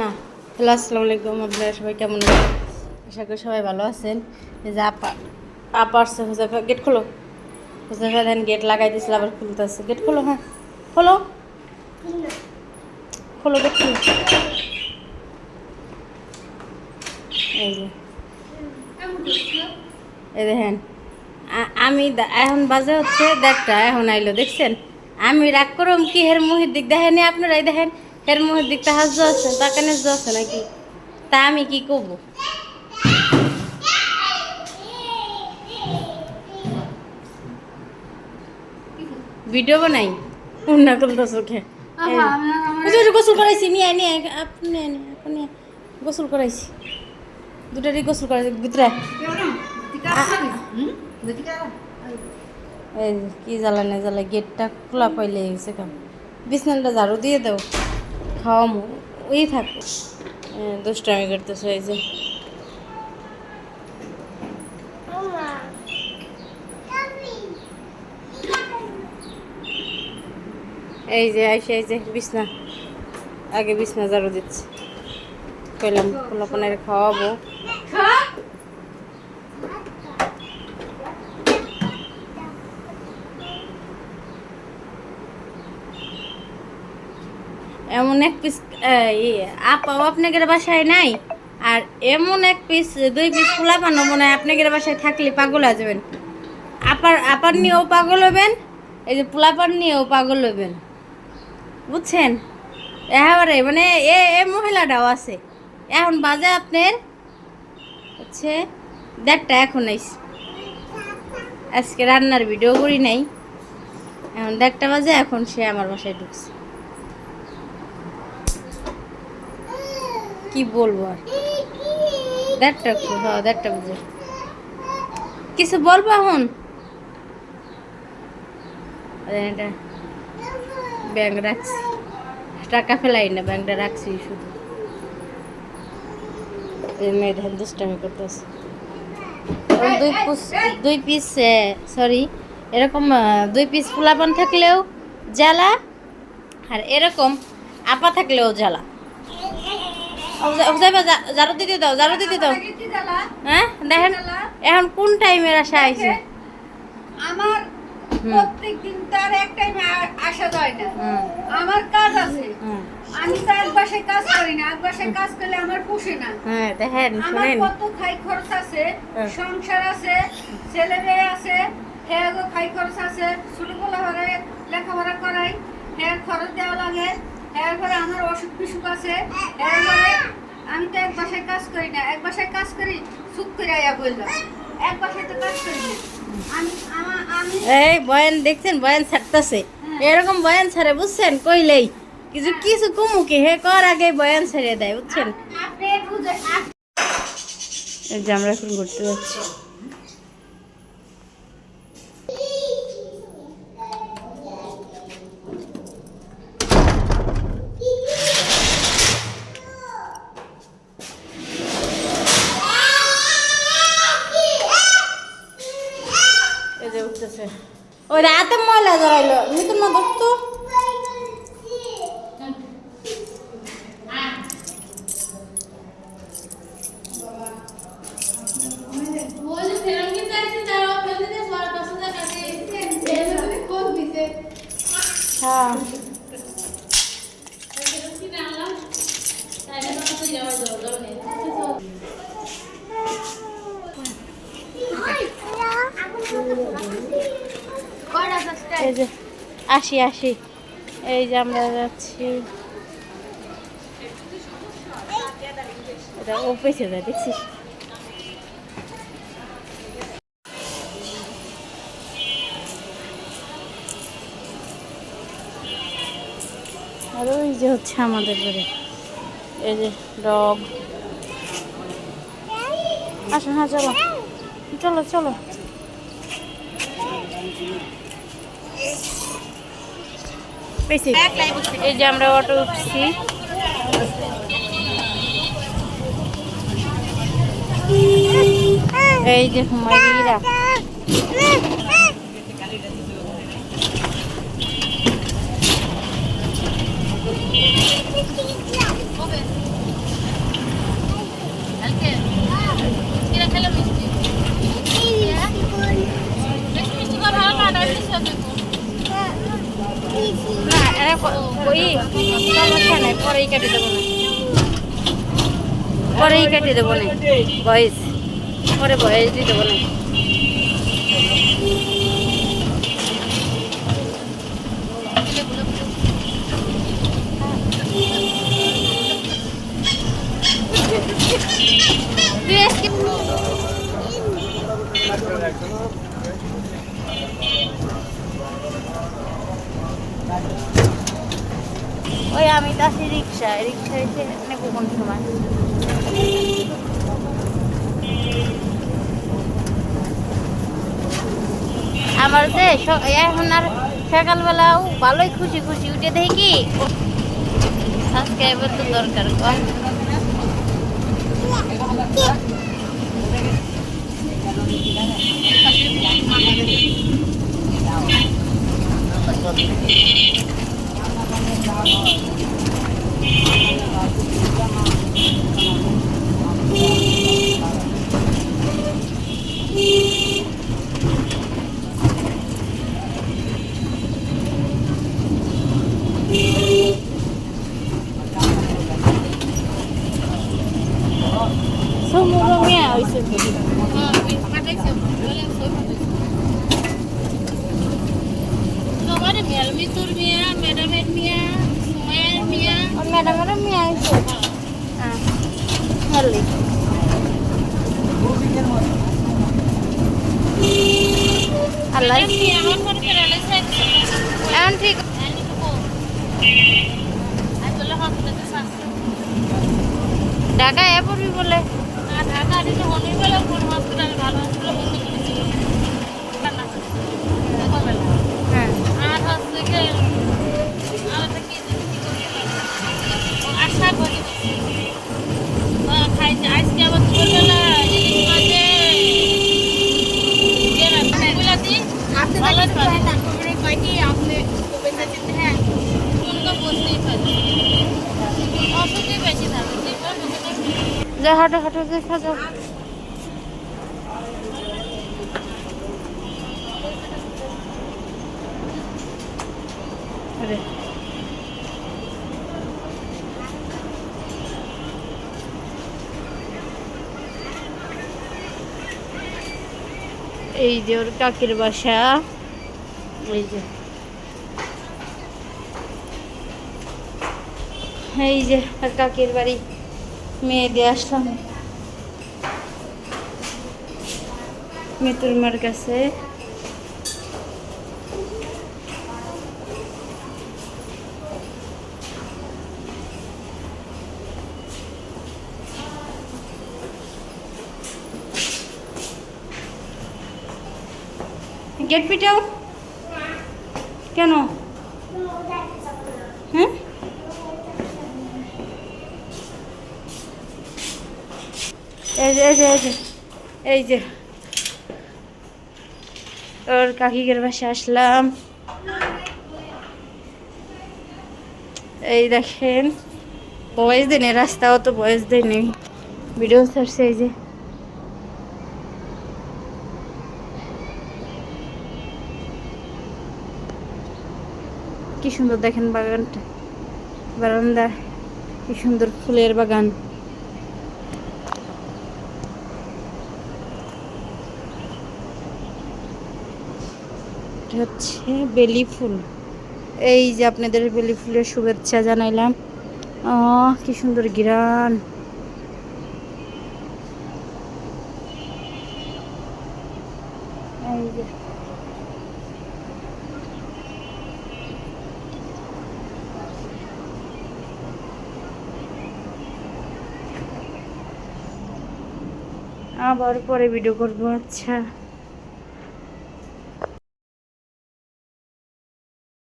না, হ্যালো, আসসালামু আলাইকুম, আপনারা সবাই কেমন আশা করি সবাই ভালো আছেন। এই যে আপা আপা আসছে হুজাফা গেট খোলো। হুজাফা দেন গেট লাগাই দিয়েছিল আবার খুলতেছে। গেট খোলো হ্যাঁ। খোলো। খোলো গেট খোলো। এই যে। এই দেখেন আমি এখন বাজে হচ্ছে দেড়টা, এখন আইলো, দেখছেন? আমি রাগ করম কি হের মুহের দিক দেখেনি আপনারাই দেখেন? হের মুহের দিকটা হাসতে আছে তাকে নেজতে আছে নাকি? তা আমি কি করব? ভিডিও বানাই? উন্না করতে চোখে গোসল করাইছি নিয়ে নিয়ে আপনি আপনি গোসল করাইছি। দুটারই গোসল করাইছি ভিতরে কি জ্বালা না জ্বালা গেটটা খোলা পাইলে গেছে কাম বিছনাটা ঝাড়ু দিয়ে দাও। খাওয়ামো, ওই থাকে। দুষ্টামি করতেছে, এই যে। এই যে, আইসে, এই যে, বিছনা। আগে বিছনা ঝাড়ু দিচ্ছে। কইলাম, পোলাপনের খাওয়াবো। এমন এক পিস আপাও আপনাদের বাসায় নাই? আর এমন এক পিস দুই পিস খোলা পানো মনে হয় আপনাদের বাসায় থাকলে পাগল যাবেন। আপার আপার নিয়েও পাগল হবেন, এই যে পোলাপার নিয়েও পাগল হবেন। বুঝছেন? এবারে মানে এ এ মহিলাটাও আছে। এখন বাজে আপনার, হচ্ছে দেড়টা এখন আইস। আজকে রান্নার ভিডিও করি নাই। এখন দেড়টা বাজে, এখন সে আমার বাসায় ঢুকছে। কি বলব আর? দেড়টা হ্যাঁ দেড়টা বাজে। কিছু বলব এখন? এটা ব্যাংক রাখছি। টাকা ফেলাই না, ব্যাংকটা রাখছি শুধু। মেয়ের হিন্দুস্তামি করতেছে। দুই পিস দুই পিস সরি এরকম দুই পিস ফুলাপান থাকলেও জ্বালা, আর এরকম আপা থাকলেও জ্বালা। জারো দিতে দাও জারো দিতে দাও। হ্যাঁ? দেখেন এখন কোন টাইমের আশা আইছে? আমার প্রত্যেক দিন তার এক টাইমে আসা যায় না। আমার কাজ আছে। আমি তো এক বাসায় কাজ করি না এক বাসায় কাজ করলে আমার পোষে না। হ্যাঁ দেখেন আমার কত খাই খরচ আছে হ্যাঁ। সংসার আছে ছেলে মেয়ে আছে হ্যাঁ গো খাই খরচ আছে ছোটবেলা ঘরে লেখাপড়া করাই হ্যাঁ খরচ দেওয়া লাগে। হ্যাঁ ঘরে আমার অসুখ বিসুখ আছে। হ্যাঁ আমি তো এক বাসায় কাজ করি না। এক বাসায় কাজ করি সুখ করে আয়া বললাম এক বাসায় তো কাজ করি না। আমি আমি এই বয়ান দেখছেন? বয়ান ছাড়তেছে। এরকম বয়ান ছাড়ে বুঝছেন? কইলেই। কিছু কিছু কুমুকে হে কর আগে বয়ান ছেড়ে দেয় বুঝছেন? এই যে আমরা এখন ঘুরতে যাচ্ছি। ഒരു ആത്തമ്മല്ല അതറല്ലോ നിൽക്കുന്ന ദോസ്തു हाँ এই যে, আসি আসি। এই যে আমরা যাচ্ছি। এটা দেখছিস? আর ওই যে হচ্ছে আমাদের বাড়ি। এই যে ডগ। আসুন হ্যাঁ চলো। চলো চলো। এই যে আমরা অটো উঠছি। এই যে Humaira Okay. Mira, que lo mismo. ওই পরেই কেটে দেবো না পরেই দেবো না বয়স পরে বয়স দিয়ে দেবো না আমি তো আছি রিক্সায় রিক্সায় এসে নেব কোন সময়। আমার যে এখন আর সকালবেলাও ভালোই খুশি খুশি, উঠে দেখি সাবস্ক্রাইবার তো দরকার কম মেলমিতুর মিয়া ম্যাডামের মিয়া সুমায়ের মিয়া। ম্যাডামের মেয়ে হয়েছে? হ্যাঁ। হেলি আল্লাহ। ফোন করে আলাইছে এখন ঠিক। হসপিটালে শাস্ত্র ঢাকা এ পড়বি বলে? আর ঢাকা বেলা ভালো হসপিটাল হাঁটো হাঁটো দেখা যাও আরে এই যে ওর কাকির বাসা। এই যে। এই যে আর কাকির বাড়ি। মেয়ে দিয়ে আসলাম। মিতুর মার কাছে। গেট পিটাও? কেন? হ্যাঁ এই যে এই যে এই যে এই যে। ওর কাকিকের বাসে আসলাম। এই দেখেন, বয়স দিনে রাস্তাও তো বয়স দিনে ভিডিও ছাড়ছে এই যে। কি সুন্দর দেখেন বাগানটা। বারান্দা, কি সুন্দর ফুলের বাগান। হচ্ছে বেলি ফুল। এই যে আপনাদের বেলি ফুলের শুভেচ্ছা জানাইলাম। কি সুন্দর গিরান এই যে আবার পরে ভিডিও করব আচ্ছা।